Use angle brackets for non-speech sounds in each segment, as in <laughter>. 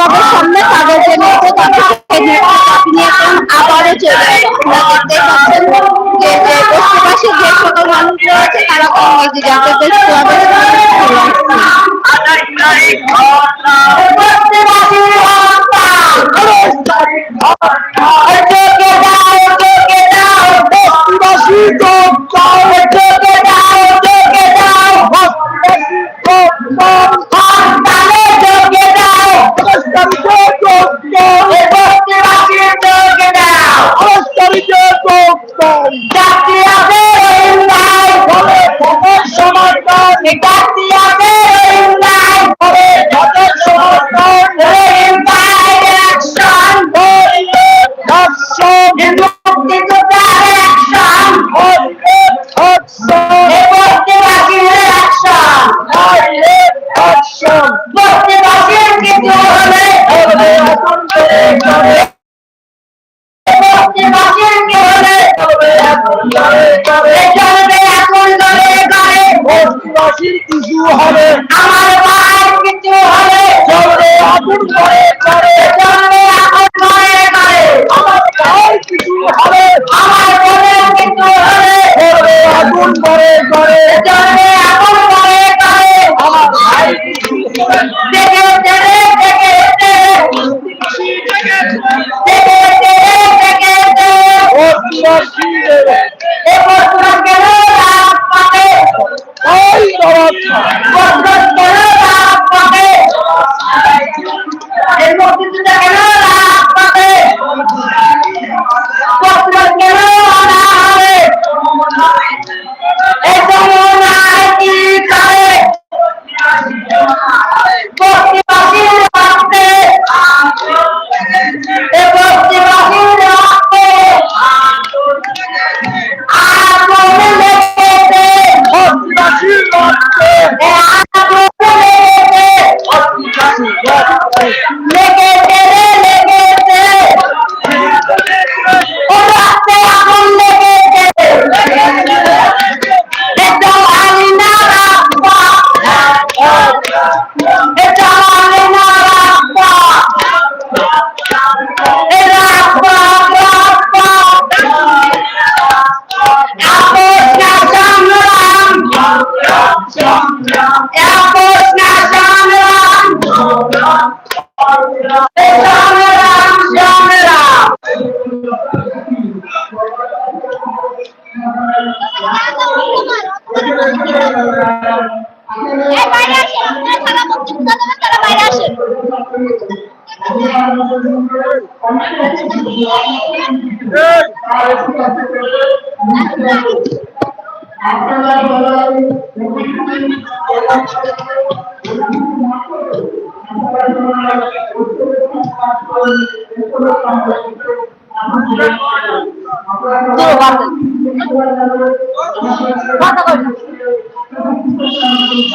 ক্লাবের সামনে তাদেরকে নিয়ে আপনি এখন আবারও চলে দেখতে পাচ্ছেন যে যে বস্তিবাসীর যে সকল মানুষ আছে তারা কংগ্রেস জাতীয় চলে কিছু হবে। আমার ভাই কিছু হবে। চলবে আগুন করে করে চলবে এখন করে করে আমার ভাই কিছু হবে। আমার বোনের কিছু হবে। চলবে আগুন করে করে চলবে এখন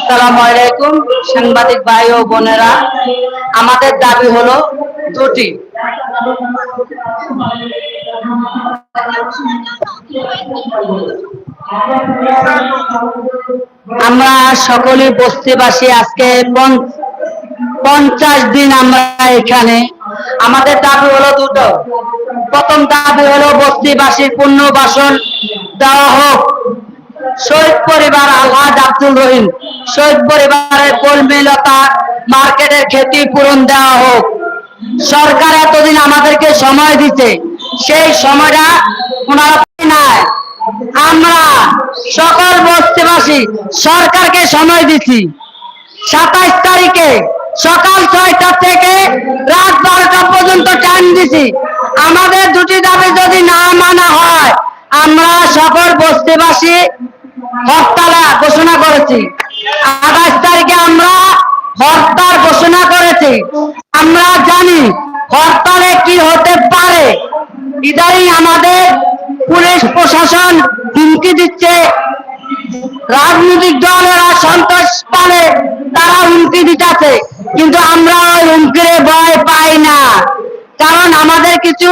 সালাম সাংবাদিক ভাই ও বোনেরা। আমাদের দাবি হলো দুটি আমরা সকলেই বস্তিবাসী আজকে পঞ্চাশ দিন আমরা এখানে। আমাদের দাবি হলো দুটো। প্রথম দাবি হলো বস্তিবাসীর পুনর্বাসন দেওয়া হোক। শহীদ পরিবার আলহাজ আব্দুল রহিম, শহীদ পরিবারের কর্মীলতা মার্কেটের ক্ষতি পূরণ দেওয়া হোক। সরকার এতদিন আমাদেরকে সময় দিতে, সেই সময়টা ওনারা নাই। আমরা সকল বস্তিবাসী সরকারকে সময় দিচ্ছি সাতাইশ তারিখে সকাল ছয়টা থেকে রাত বারোটা পর্যন্ত টাইম দিছি। আমাদের দুটি দাবি যদি না মানা হয়, আমরা সকল বস্তিবাসী হরতালা ঘোষণা করেছি। আঠাশ তারিখে আমরা হরতাল ঘোষণা করেছি। আমরা জানি হরতালে কি হতে পারে। ইদারিং আমাদের পুলিশ প্রশাসন হুমকি দিচ্ছে। রাজনৈতিক দলেরা সন্তোষ পালে, তারা হুমকি দিতেছে। কিন্তু আমরা ওই হুমকির ভয় পাই না। কারণ আমাদের কিছু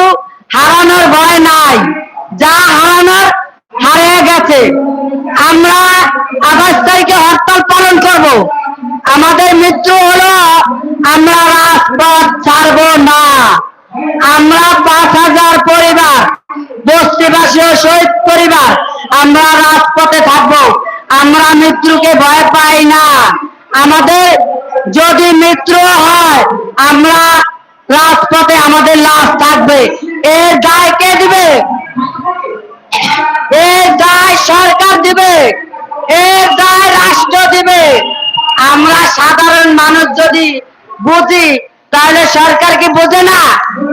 হারানোর ভয় নাই। যা হারানোর হারিয়ে গেছে। আমরা আঠাশ তারিখে হরতাল পালন করব। আমাদের মৃত্যু হলো, আমরা রাজপথ ছাড়বো না। আমরা পাঁচ হাজার পরিবার বস্তিবাসী ও শহীদ পরিবার, আমরা রাজপথে থাকব। আমরা মৃত্যুকে ভয় পাই না। আমাদের যদি মৃত্যু হয়, আমরা রাজপথে আমাদের লাশ থাকবে। এর দায় কে দিবে? এর দায় সরকার দিবে। এর দায় রাষ্ট্র দিবে। আমরা সাধারণ মানুষ যদি বুঝি, তাহলে সরকার কি বোঝে না?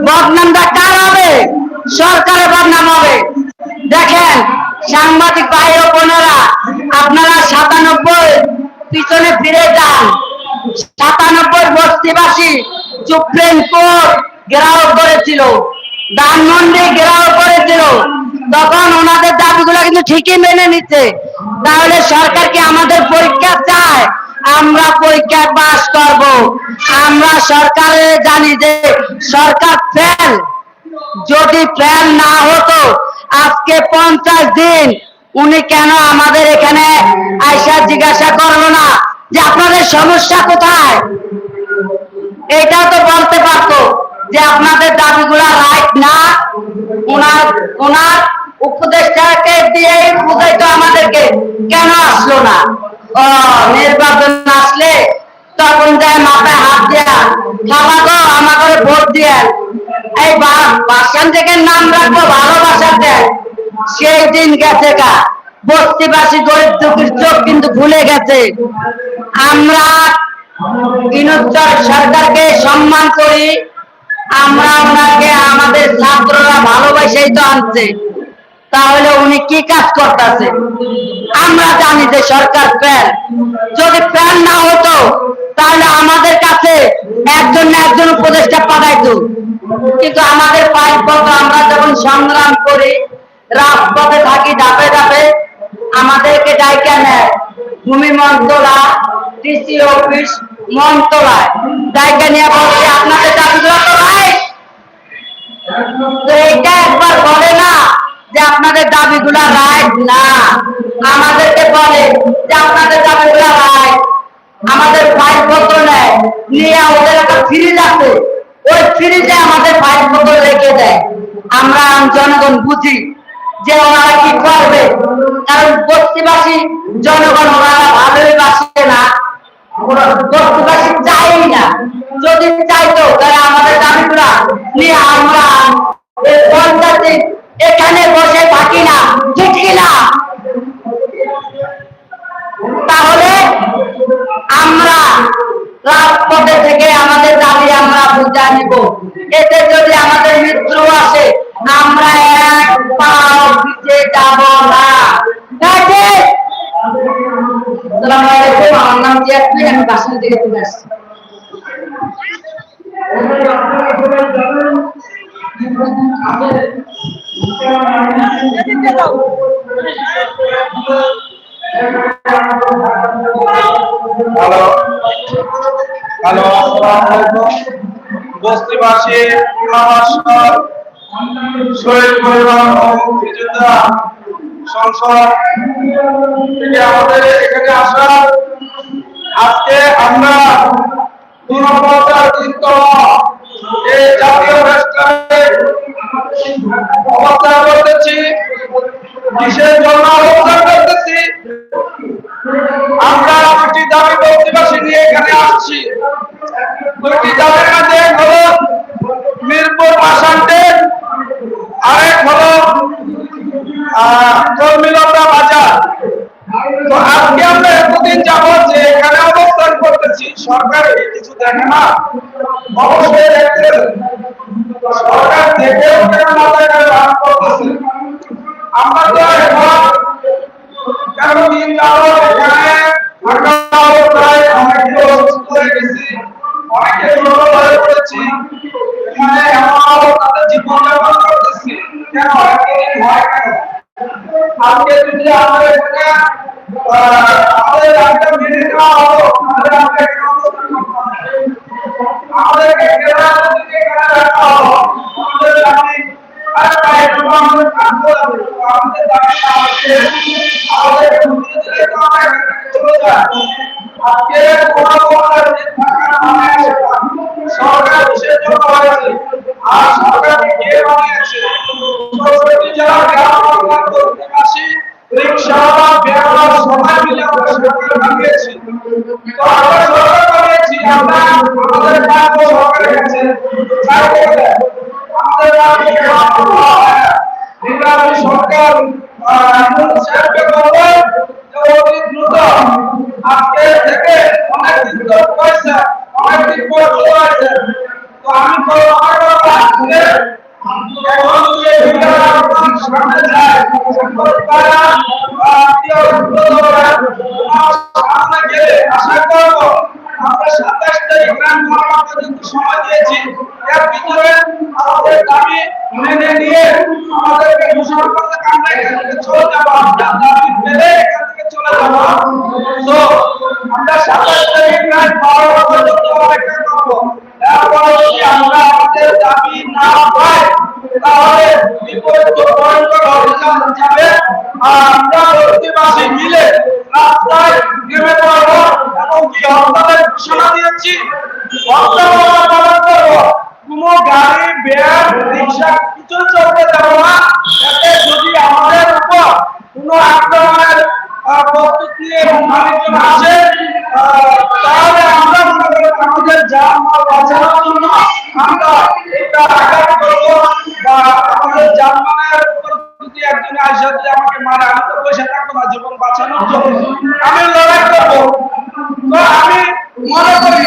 বদনামটা কার হবে? সরকারের বদনাম হবে। দেখেন, সাংবাদিক ভাই ও বোনেরা, আপনারা সাতানব্বই পিছনে ফিরে যান। সাতানব্বই বস্তিবাসী সুপ্রিম কোর্ট ঘেরাও করেছিল। ধানমন্ডি ঘেরাও করেছিল। তখন ওনাদের দাবিগুলো কিন্তু ঠিকই মেনে নিচ্ছে। তাহলে সরকার কি আমাদের পরীক্ষায় পাস করব। আমরা সরকারে জানি যে সরকার ফেল যদি ফেল না হতো, আজকে পঞ্চাশ দিন উনি কেন আমাদের এখানে আইসা জিজ্ঞাসা করল না যে আপনাদের সমস্যা কোথায়? এটাও তো বলতে পারতো যে আপনাদের দাবিগুলা রাইট না। ওনার ওনার উপদেষ্টাকে দিয়ে বুঝাইতো আমাদেরকে, কেন আসলো না? নির্বাচন আসলে তখন যায় মাথায় হাত দেয়া খাবা গো, আমাকে ভোট দিয়ে এই বাসান থেকে নাম রাখব ভালোবাসার দেন। সেই দিন গেছে কা বস্তিবাসী গরিব দুঃখীর চোখ কিন্তু ভুলে গেছে। আমরা বিনোদন সরকারকে সম্মান করি, আমরা ওনাকে, আমাদের ছাত্ররা ভালোবাসেই তো আনছে। তাহলে উনি কি কাজ করতেছে? আমরা জানি যে সরকার প্যান যদি প্যান না হতো, তাহলে আমাদের কাছে একজন না একজন উপদেষ্টা পাঠাইতো। কিন্তু আমাদের পাইপ পত্র আমরা যখন সংগ্রাম করি রাজপথে থাকি, ধাপে ধাপে আমাদেরকে ডাইকা নেয়। ভূমি মন্ত্রণা কৃষি অফিস মন্ত্রণায় ডাইকা নিয়ে বলছে আপনাদের দাবিগুলো তো এটা একবার বলে না। যে আপনাদের দাবিগুলা রাইট না। আমাদেরকে বলে যে আপনাদের দাবিগুলা রাইট আমাদের ফাইল পত্র নেয়, নিয়ে ওদের একটা ফ্রিজ আছে। ওই ফ্রিজে আমাদের ফাইল পত্র রেখে দেয়। আমরা জনগণ বুঝি যে ওনারা কি করবে। কারণ বস্তিবাসী জনগণ ওনারা ভালোই বাসে না। বস্তিবাসী চাই না। যদি চাইতো তাহলে আমাদের দাবিগুলা নিয়ে এখানে বসে থাকি না, ঠিক কিনা? তাহলে আমরা রাজপথে থেকে আমাদের দাবি আমরা বুঝা নিব। এতে যদি আমাদের মিত্র আসে, আমরা এক পাও যাব না। আমার নাম জিয়াসমিন আমি বাসন থেকে চলে আসছি। হ্যালো হ্যালো বস্তিবাসী সংসদ থেকে আমাদের এখানে আসা আজকে আমরা দুরবতার চিন্তন এই জাতীয় রাষ্ট্রের অবস্থান করতেছি করতেছি? আমরা দুটি নিয়ে এখানে আসছি। দুটি দাবির মধ্যে হলো মিরপুর মাসান্টের আরেক হলো কর্মীলতা বাজার। না অবশ্যই দেখতে সরকার দেখেও কেন মাথায় করে রাগ করতেছে। আমরা তো এখন কেন দিন যাব এখানে? থাকা অবস্থায় অনেকে অসুস্থ হয়ে গেছি। অনেকে দুর্বল হয়ে পড়েছি এখানে এমন অবস্থাতে জীবন যাপন করতেছি। কেন? একদিন হয় কেন? আজকে যদি আমাদের এখানে আমাদের একটা মেনে নেওয়া হলো তাহলে আমরা Yeah. <laughs> has become আমরা প্রতিবাসী মিলে রাস্তায় নেমে পড়ব এবং কি হরতালের ঘোষণা দিয়েছি? কোনো গাড়ি ব্যাগ রিক্সা কিছু চলতে দেব না। যদি আমাদের উপর কোনো আক্রমণের প্রস্তুত নিয়ে মানুষজন আসে তাহলে আমরা আমাদের আমরা এটা জীবন বাঁচানোর জন্য আমি লড়াই করব। তো আমি মনে করি